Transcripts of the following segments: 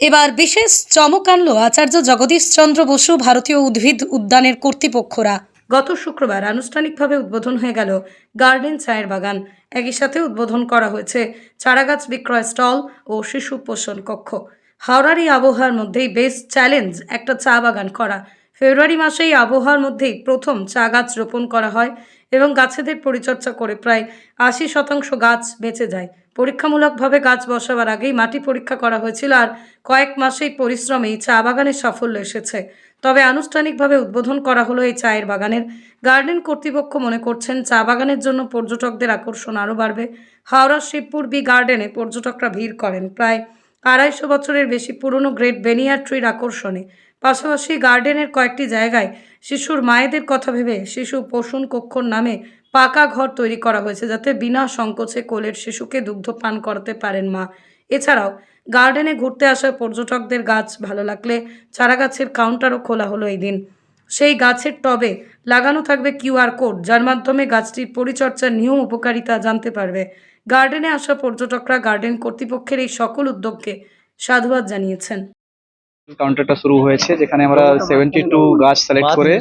এবার বিশেষ চমক আনলো আচার্য জগদীশ চন্দ্র বসু ভারতীয় উদ্ভিদ উদ্যানের কর্তৃপক্ষরা। গত শুক্রবার আনুষ্ঠানিকভাবে উদ্বোধন হয়ে গেল গার্ডেন চায়ের বাগান। একই সাথে উদ্বোধন করা হয়েছে চারাগাছ বিক্রয় স্টল ও শিশু পোষণ কক্ষ। হাওড়ার এই আবহাওয়ার মধ্যেই বেশ চ্যালেঞ্জ একটা চা বাগান করা। ফেব্রুয়ারি মাসে এই আবহাওয়ার মধ্যেই প্রথম চা গাছ রোপণ করা হয় এবং গাছেদের পরিচর্যা করে প্রায় আশি শতাংশ গাছ বেঁচে যায়। পরীক্ষামূলকভাবে গাছ বসাবার আগেই মাটি পরীক্ষা করা হয়েছিল আর কয়েক মাসেই পরিশ্রমেই চা বাগানের সাফল্য এসেছে। তবে আনুষ্ঠানিকভাবে উদ্বোধন করা হলো এই চায়ের বাগানের। গার্ডেন কর্তৃপক্ষ মনে করছেন, চা বাগানের জন্য পর্যটকদের আকর্ষণ আরও বাড়বে। হাওড়ার শিবপুর বি গার্ডেনে পর্যটকরা ভিড় করেন। প্রায় আড়াইশো বছরের বেশি পুরনো গ্রেট বেনিয়ার ট্রির আকর্ষণে। পাশাপাশি গার্ডেনের কয়েকটি জায়গায় শিশুর মায়েদের কথা ভেবে শিশু পোষণ কক্ষর নামে পাকা ঘর তৈরি করা হয়েছে যাতে বিনা সংকোচে কোলের শিশুকে দুগ্ধ পান করাতে পারেন মা। এছাড়াও, গার্ডেনে ঘুরতে আসা পর্যটকদের গাছ ভালো লাগলে চারা গাছের কাউন্টারও খোলা হলো এই দিন। সেই গাছের টবে লাগানো থাকবে কিউআর কোড, যার মাধ্যমে গাছটির পরিচর্যার নিয়ম উপকারিতা জানতে পারবে। গার্ডেনে আসা পর্যটকরা গার্ডেন কর্তৃপক্ষের এই সকল উদ্যোগকে সাধুবাদ জানিয়েছেন। কাউন্টারটা শুরু হয়েছে যেখানে আমরা সেভেন্টি টু গাছ সিলেক্ট করে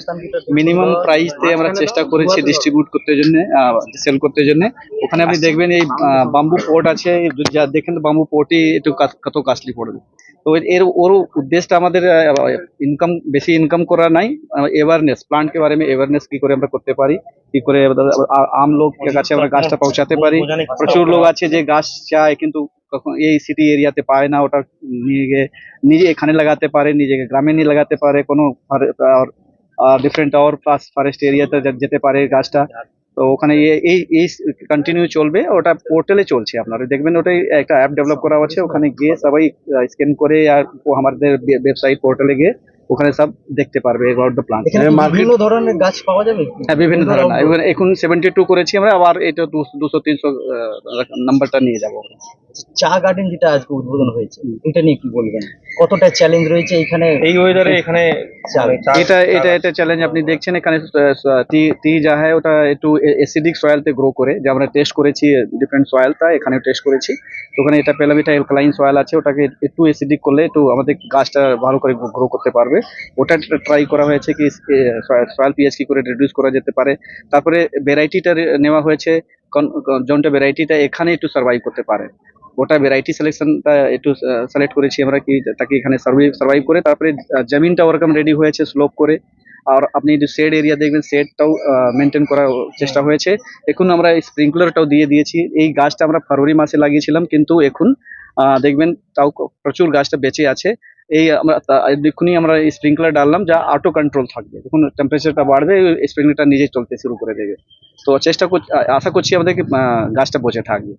মিনিমাম প্রাইসতে আমরা চেষ্টা করেছি ডিস্ট্রিবিউট করতে জন্য সেল করতে জন্য। ওখানে আপনি দেখবেন এই বাম্বু পোর্ট আছে যা দেখেন বাম্বু পোর্টই একটু কত কাস্টলি পড়বে। তো এর- ওর উদ্দেশ্যটা আমাদের ইনকাম বেশি ইনকাম করা নাই। অ্যাওয়ারনেস প্লান্ট কে বারে অ্যাওয়ারনেস কি করে আমরা করতে পারি, কি করে আম লোকের কাছে আমরা গাছটা পৌঁছাতে পারি। প্রচুর লোক আছে যে গাছ চায়, কিন্তু কখন এই সিটি এরিয়াতে পায় না, ওটা নিয়ে গিয়ে নিজে এখানে লাগাতে পারে, নিজেকে গ্রামে নিয়ে লাগাতে পারে। কোনো ডিফারেন্ট আওয়ার প্লাস ফরেস্ট এরিয়াতে যেতে পারে গাছটা। তো ওখানে এই এই কন্টিনিউ চলবে ওটা পোর্টালে চলছে আপনারা দেখবেন ওটাই একটা অ্যাপ ডেভেলপ করা আছে ওখানে গিয়ে সবাই স্ক্যান করে আর আমাদের ওয়েবসাইট পোর্টালে গিয়ে ওখানে সব দেখতে পারবে অ্যাবাউট দ্য প্লান্ট বিভিন্ন ধরনের গাছ পাওয়া যাবে? হ্যাঁ বিভিন্ন ধরনের। এখন সেভেন্টি টু করেছি আমরা আবার এটা দুশো তিনশো নাম্বারটা নিয়ে যাব। চা গার্ডেন যেটা আজকে উদ্বোধন হয়েছে এটা নিয়ে কি বলবেন? কতটা চ্যালেঞ্জ রয়েছে এখানে? এই ওয়েদারে এখানে এটা এটা এটা চ্যালেঞ্জ আপনি দেখছেন এখানে টি যা হয় ওটা একটু অ্যাসিডিক সয়েলতে গ্রো করে। যে আমরা টেস্ট করেছি ডিফারেন্ট সয়েলটা এখানে টেস্ট করেছি। তো ওখানে এটা পেলাম এটা অ্যালকালাইন সয়েল আছে ওটাকে একটু অ্যাসিডিক করলে একটু আমাদের গাছটা ভালো করে গ্রো করতে পারবে। ওটা ট্রাই করা হয়েছে কি সয়েল পিএইচ কি করে রিডিউস করা যেতে পারে। তারপরে ভ্যারাইটিটা নেওয়া হয়েছে যোনটা ভ্যারাইটিটা এখানে একটু সার্ভাইভ করতে পারে। ওটা ভ্যারাইটি সিলেকশনটা একটু সিলেক্ট করেছি আমরা কি তাকে এখানে সার্ভাইভ সার্ভাইভ করে তারপরে জমিনটা ওরকম রেডি হয়েছে স্লোপ করে। আর আপনি যদি শেড এরিয়া দেখবেন শেডটাও মেনটেন করার চেষ্টা হয়েছে। এখন আমরা স্প্রিংকলারটাও দিয়ে দিয়েছি। এই গাছটা আমরা ফেব্রুয়ারি মাসে লাগিয়েছিলাম কিন্তু এখন দেখবেন তাও প্রচুর গাছটা বেঁচে আছে। এই আমরা এক্ষুনি আমরা স্প্রিংকলার ডাললাম যা অটো কন্ট্রোল থাকবে। যখন টেম্পারেচারটা বাড়বে স্প্রিংকলারটা নিজে চলতে শুরু করে দেবে। তো চেষ্টা করছি আশা করছি আমাদেরকে গাছটা বসে থাকবে।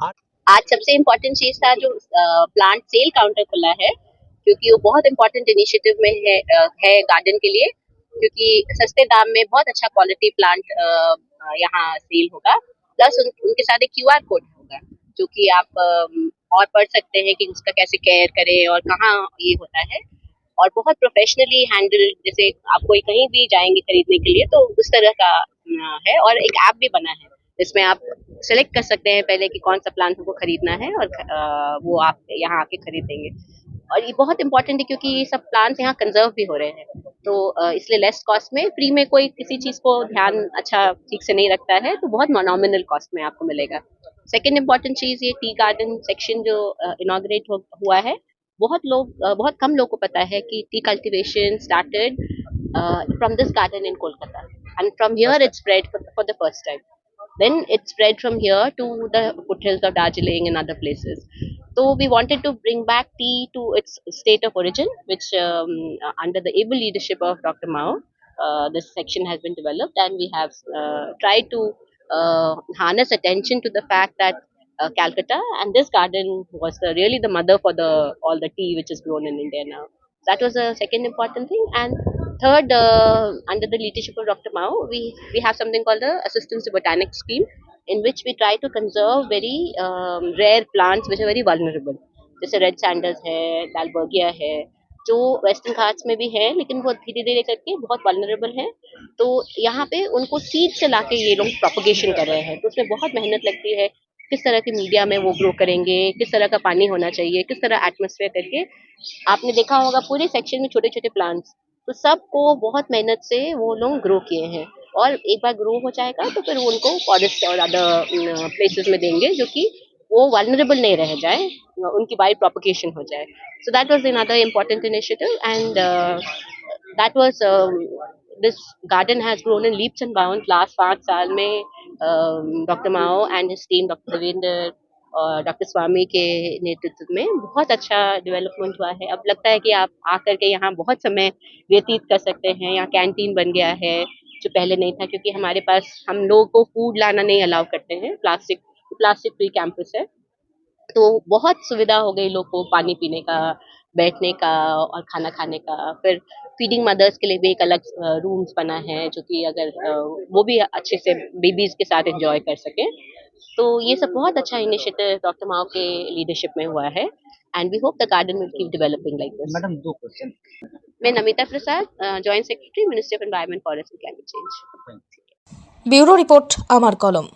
आज सबसे इम्पोर्टेंट चीज़ था जो प्लांट सेल काउंटर खुला है क्योंकि वो बहुत इम्पोर्टेंट इनिशिएटिव में है है गार्डन के लिए क्योंकि सस्ते दाम में बहुत अच्छा क्वालिटी प्लांट यहाँ सेल होगा। प्लस उन, उनके साथ एक क्यूआर कोड होगा जो कि आप और पढ़ सकते हैं कि उसका कैसे केयर करें और कहाँ ये होता है। और बहुत प्रोफेशनली हैंडल जैसे आप कोई कहीं भी जाएँगे खरीदने के लिए तो उस तरह का है और एक ऐप भी बना है। जिसमें आप सेलेक्ट कर सकते हैं पहले कि कौन सा प्लांट हमको खरीदना है और अ, वो आप यहाँ आके खरीदेंगे। और ये बहुत इंपॉर्टेंट है क्योंकि ये सब प्लांट्स यहाँ कंजर्व भी हो रहे हैं। तो इसलिए लेस कॉस्ट में फ्री में कोई किसी चीज़ को ध्यान अच्छा ठीक से नहीं रखता है तो बहुत नॉमिनल कॉस्ट में आपको मिलेगा। सेकेंड इंपॉर्टेंट चीज़ ये टी गार्डन सेक्शन जो इनाग्रेट हुआ है बहुत लोग बहुत कम लोग को पता है कि tea cultivation started from this garden in Kolkata and from it spread for, for the first time then it spread from here to the foothills of Darjeeling and other places. So we wanted to bring back tea to its state of origin, which um, uh, under the able leadership of Dr. Mao, uh, this section has been developed, and we have uh, tried to uh, harness attention to the fact that uh, Calcutta and this garden was the, really the mother for the all the tea which is grown in India now. That was a second important thing, and third, uh, under the leadership of Dr. Mao, we we have something called the Assistance to Botanics Scheme, in which we try to conserve very um, rare plants which are very vulnerable. जैसे red sandals है डालबर्गिया है जो western Ghats में भी है लेकिन वो धीरे धीरे करके बहुत वल्नरेबल है तो यहाँ पे उनको सीड से लाके ये लोग प्रोपगेशन कर रहे हैं तो उसमें बहुत मेहनत लगती है किस तरह के मीडिया में वो ग्रो करेंगे किस तरह का पानी होना चाहिए किस तरह एटमोसफेयर करके आपने देखा होगा पूरे सेक्शन में छोटे छोटे प्लांट्स तो सबको बहुत मेहनत से वो लोग ग्रो किए हैं। और एक बार ग्रो हो जाएगा तो फिर उनको फॉरेस्ट और अदर प्लेसेस में देंगे जो कि वो वल्नरेबल नहीं रह जाए उनकी बाई प्रोपोगेशन हो जाए। So that was initiative and uh, that was um, this garden has grown in leaps and bounds last पाँच साल में doctor Mao and his team doctor Devendra और डॉक्टर स्वामी के नेतृत्व में बहुत अच्छा डेवलपमेंट हुआ है। अब लगता है कि आप आकर के यहाँ बहुत समय व्यतीत कर सकते हैं, यहाँ कैंटीन बन गया है, जो पहले नहीं था, क्योंकि हमारे पास हम लोगों को फ़ूड लाना नहीं अलाउ करते हैं। प्लास्टिक प्लास्टिक फ्री कैंपस है। तो बहुत सुविधा हो गई लोग को पानी पीने का, बैठने का और खाना खाने का। फिर फीडिंग मदर्स के लिए भी एक अलग रूम्स बना है, जो कि अगर वो भी अच्छे से बेबीज के साथ एंजॉय कर सके। तो ये सब बहुत अच्छा इनिशिएटिव डॉक्टर माओ के लीडरशिप में हुआ है and we hope the garden will keep developing like this madam दो क्वेश्चन मैं Namita Prasad joint secretary ministry of environment forest and climate change bureau report Amar column.